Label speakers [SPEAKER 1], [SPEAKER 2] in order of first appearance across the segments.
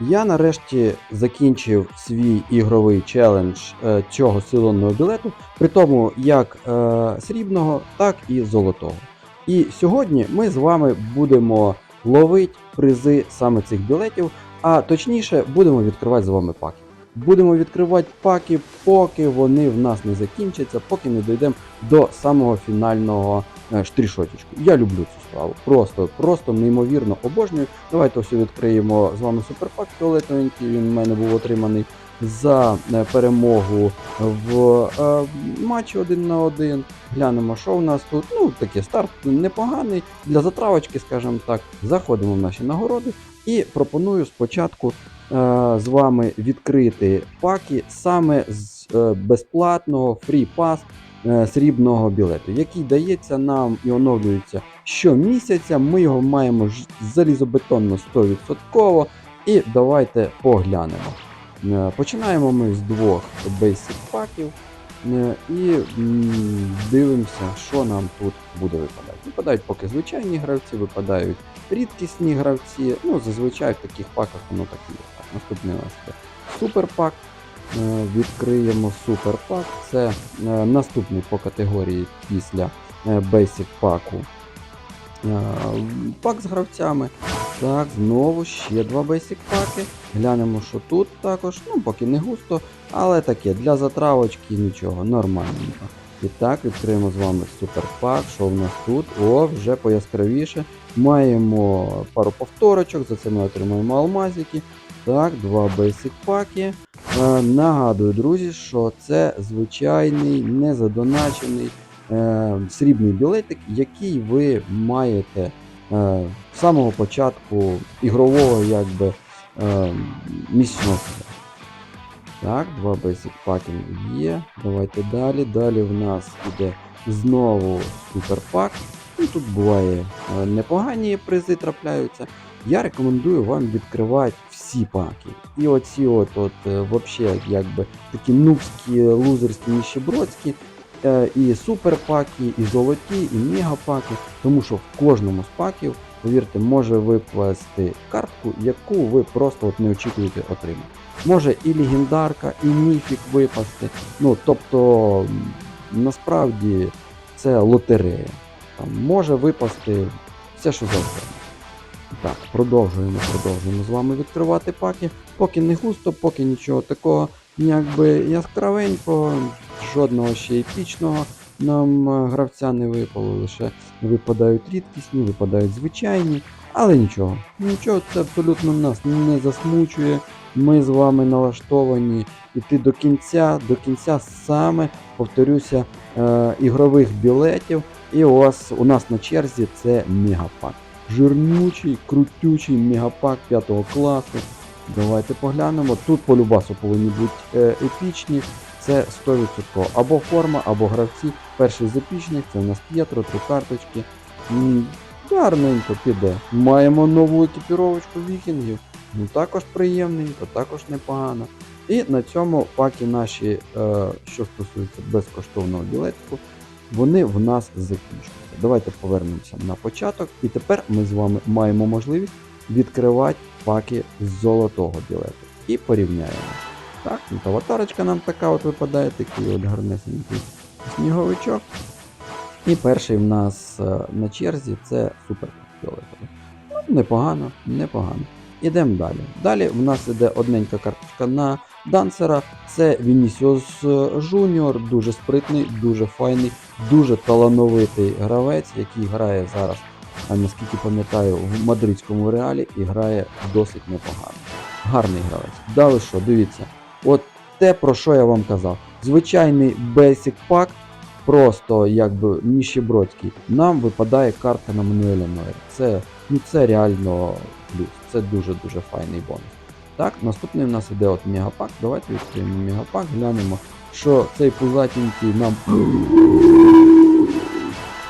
[SPEAKER 1] Я нарешті закінчив свій ігровий челендж е, цього сезонного білету, при тому як е, срібного, так і золотого. І сьогодні ми з вами будемо ловити призи саме цих білетів, а точніше будемо відкривати з вами паки. Будемо відкривати паки, поки вони в нас не закінчаться, поки не дійдемо до самого фінального е. Я люблю цю справу. Просто, просто неймовірно обожнюю. Давайте ось відкриємо з вами суперпак фіолетовенький. Він в мене був отриманий за е, перемогу в е, матчі один на один. Глянемо, що в нас тут. Ну, такий старт непоганий для затравочки, скажімо так. Заходимо в наші нагороди і пропоную спочатку з вами відкрити паки саме з безплатного фрі-пас срібного білету, який дається нам і оновлюється щомісяця. Ми його маємо залізобетонно 100%. І давайте поглянемо. Е, Починаємо ми з двох basic паків. е, І дивимося, що нам тут буде випадати. Випадають поки звичайні гравці, випадають рідкісні гравці. Ну, зазвичай в таких паках воно так і є. Наступний у нас це суперпак. Е, Відкриємо суперпак. Це е, наступний по категорії після е, Basic паку. Пак з гравцями. Так, знову ще два Basic паки. Глянемо, що тут також. Ну, поки не густо, але таке для затравочки нічого, нормальненько. І так, відкриємо з вами суперпак. Що в нас тут? О, вже пояскравіше. Маємо пару повторочок, за це ми отримаємо алмазики. Так, два basic паки. Е, нагадую, друзі, що це звичайний незадоначений е, срібний білетик, який ви маєте е, з самого початку ігрового якби, місячного. Так, два basic паки є. Давайте далі. Далі в нас іде знову суперпак. Ну, тут буває е, непогані призи трапляються. Я рекомендую вам відкривати всі паки. І оці от, от е, вообще, якби такі нубські, лузерські, ніщебродські, е, і суперпаки, і золоті, і мегапаки. Тому що в кожному з паків, повірте, може випасти картку, яку ви просто от не очікуєте отримати. Може і легендарка, і міфік випасти. Ну, тобто, насправді це лотерея. Там може випасти все, що завгодно. Так, продовжуємо, продовжуємо з вами відкривати паки. Поки не густо, поки нічого такого, якби яскравенького, жодного ще епічного нам е, гравця не випало, лише випадають рідкісні, випадають звичайні, але нічого. Нічого, це абсолютно нас не засмучує. Ми з вами налаштовані іти до кінця, до кінця саме, повторюся, е, ігрових білетів. І ось у нас на черзі це мегапак. Жирнючий, крутючий мегапак 5 класу. Давайте поглянемо. Тут по любасу повинні бути е, епічні. Це 100%. Або форма, або гравці. Перший з епічних, це у нас П'єтро, три карточки. Гарненько піде. Маємо нову екіпіровочку вікінгів. Ну також приємненько, також непогано. І на цьому паки наші, е, що стосується безкоштовного білетку, вони в нас закінчуються. Давайте повернемося на початок. І тепер ми з вами маємо можливість відкривати паки з золотого білету. І порівняємо. Так, ну, аватарочка нам така от випадає, такий от гарнесенький сніговичок. І перший в нас е, на черзі це супер фіолетовий. Ну, непогано, непогано. Ідемо далі. Далі в нас іде одненька карточка на Дансера. Це Вінісіус Жуніор, дуже спритний, дуже файний, дуже талановитий гравець, який грає зараз, а наскільки пам'ятаю, в мадридському реалі і грає досить непогано. Гарний гравець. Далі що, дивіться, от те, про що я вам казав. Звичайний Basic Pack, просто якби ніщебродський, нам випадає карта на Мануеля Нойра. Це, ну, це реально плюс. Це дуже-дуже файний бонус. Так, наступний у нас іде от мегапак. Давайте відкриємо мегапак, глянемо, що цей пузатенький нам.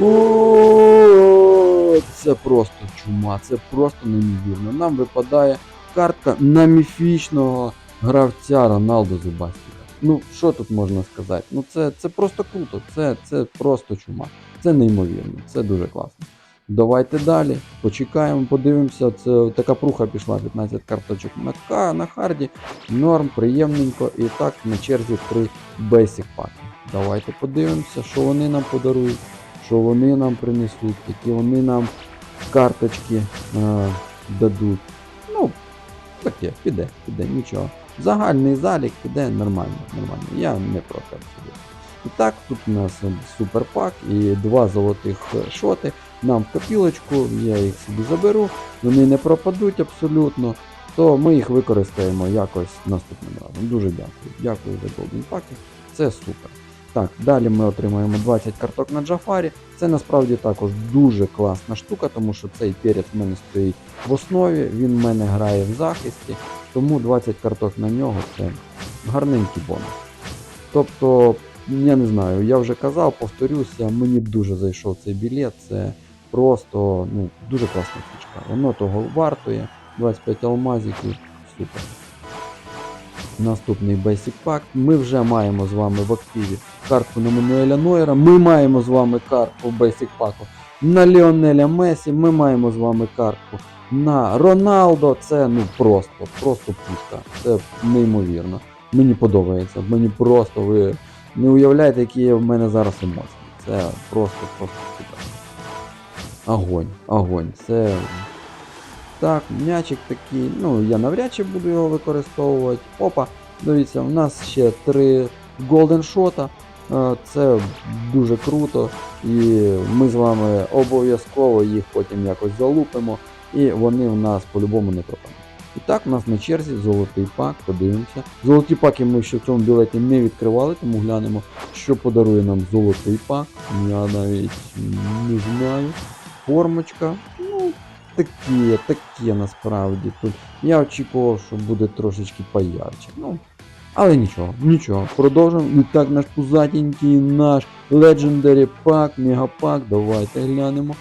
[SPEAKER 1] О, це просто чума, це просто неймовірно. Нам випадає картка на міфічного гравця Роналду Зубастіка. Ну, що тут можна сказати? Ну це, це просто круто, це, це просто чума. Це неймовірно, це дуже класно. Давайте далі. Почекаємо, подивимося. Це така пруха пішла, 15 карточок на, на харді. Норм, приємненько. І так на черзі 3 Basic паки. Давайте подивимося, що вони нам подарують, що вони нам принесуть, які вони нам карточки е, дадуть. Ну, таке, піде, піде, нічого. Загальний залік піде нормально, нормально. Я не проти. І так, тут у нас суперпак і два золотих шоти. Нам в копілочку, я їх собі заберу, вони не пропадуть абсолютно, то ми їх використаємо якось наступним разом. Дуже дякую. Дякую за Golden паки. Це супер. Так, далі ми отримаємо 20 карток на Джафарі. Це насправді також дуже класна штука, тому що цей перець в мене стоїть в основі, він в мене грає в захисті, тому 20 карток на нього це гарненький бонус. Тобто, я не знаю, я вже казав, повторюся, мені дуже зайшов цей білет. Це просто ну, дуже класна фішка. Воно того вартує. 25 алмазиків, супер. Наступний Basic Pack. Ми вже маємо з вами в активі картку на Мануеля Нойера. Ми маємо з вами картку Basic Pack на Ліонеля Месі. Ми маємо з вами картку на Роналдо. Це ну просто, просто пушка. Це неймовірно. Мені подобається. Мені просто ви не уявляєте, які є в мене зараз емоції. Це просто, просто супер. Огонь, огонь. Це. Так, м'ячик такий, ну я навряд чи буду його використовувати. Опа, дивіться, у нас ще три голден шота. Е, Це дуже круто. І ми з вами обов'язково їх потім якось залупимо. І вони у нас по-любому не пропадуть. І так, у нас на черзі золотий пак, подивимося. Золоті паки ми ще в цьому білеті не відкривали, тому глянемо, що подарує нам золотий пак. Я навіть не знаю. Формочка. Ну, такі, такі насправді. Тут я очікував, що буде трошечки поярче. Ну, але нічого, нічого. Продовжуємо. І так, наш пузатенький, наш Legendary пак, мегапак. Давайте глянемо.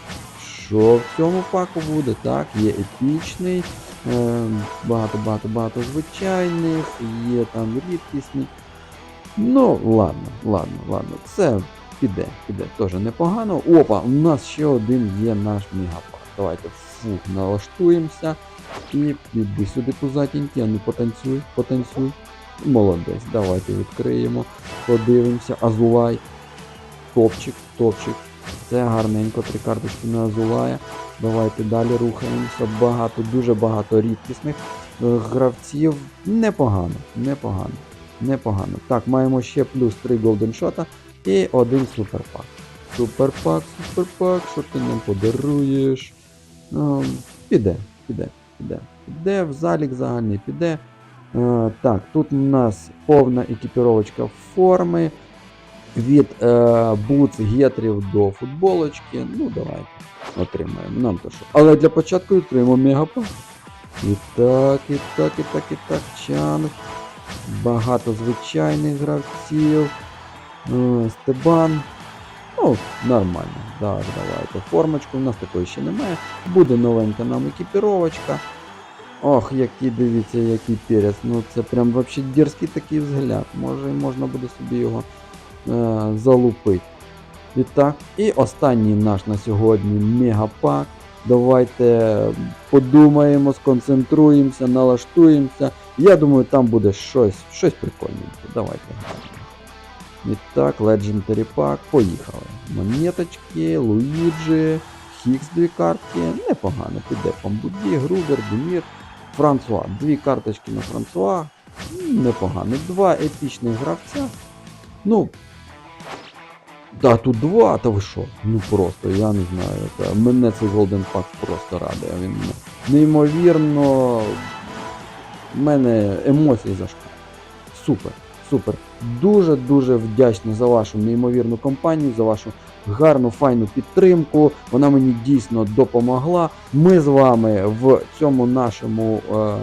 [SPEAKER 1] Що в цьому паку буде? Так, є епічний, е, багато-багато-багато звичайних, є там рідкісний. Ну, ладно, ладно, ладно. Це піде, піде, теж непогано. Опа, у нас ще один є наш мегапак. Давайте фух, налаштуємося. І іди сюди пузатенький, а ну потанцюй, потанцюй. Молодець, давайте відкриємо, подивимося. Азулай. Топчик, топчик. Це гарненько, три карточки на Азулая. Давайте далі рухаємося. Багато, дуже багато рідкісних е, гравців. Непогано, непогано, непогано. Так, маємо ще плюс 3 голденшота і один суперпак. Суперпак, суперпак, що ти нам подаруєш? Ну, піде, піде, піде. Піде, в залік загальний піде. Е, так, тут у нас повна екіпіровочка форми. Від е, буц гетрів до футболочки. Ну, давайте отримаємо. Нам то що. Але для початку відкриємо мегапак. І так, і так, і так, і так. Чанг. Багато звичайних гравців. Е, Стебан. Ну, нормально. Так, давайте. Формочку. У нас такої ще немає. Буде новенька нам екіпіровочка. Ох, який дивіться, який перець. Ну це прям вообще дерзкий такий взгляд. Може можна буде собі його е, залупити. І так, і останній наш на сьогодні мегапак. Давайте подумаємо, сконцентруємося, налаштуємося. Я думаю, там буде щось, щось прикольненьке. Давайте. І так, Legendary Pack, поїхали. Монеточки, Луїджі, Хікс дві картки. Непогано. Піде Памбуді, Грубер, Демір, Франсуа. Дві карточки на Франсуа. Непогано. Два епічних гравця. Ну. Да, тут два, та ви що? Ну просто, я не знаю. Та, мене цей Golden Pack просто радує. Він неймовірно. В мене емоції зашкалюють. Супер, супер. Дуже-дуже вдячний за вашу неймовірну компанію, за вашу гарну, файну підтримку. Вона мені дійсно допомогла. Ми з вами в цьому нашому е,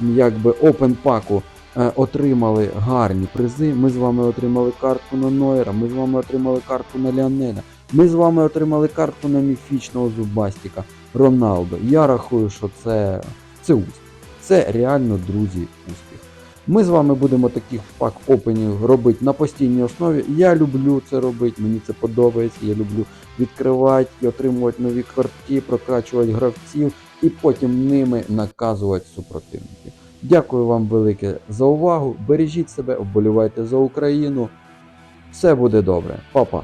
[SPEAKER 1] якби open паку е, отримали гарні призи. Ми з вами отримали картку на Нойера, ми з вами отримали картку на Ліонеля. Ми з вами отримали картку на міфічного зубастіка Роналдо. Я рахую, що це, це успіх. Це реально, друзі, успіх. Ми з вами будемо таких пак опенів робити на постійній основі. Я люблю це робити, мені це подобається. Я люблю відкривати і отримувати нові картки, прокачувати гравців і потім ними наказувати супротивників. Дякую вам велике за увагу. Бережіть себе, вболівайте за Україну. Все буде добре. Па-па.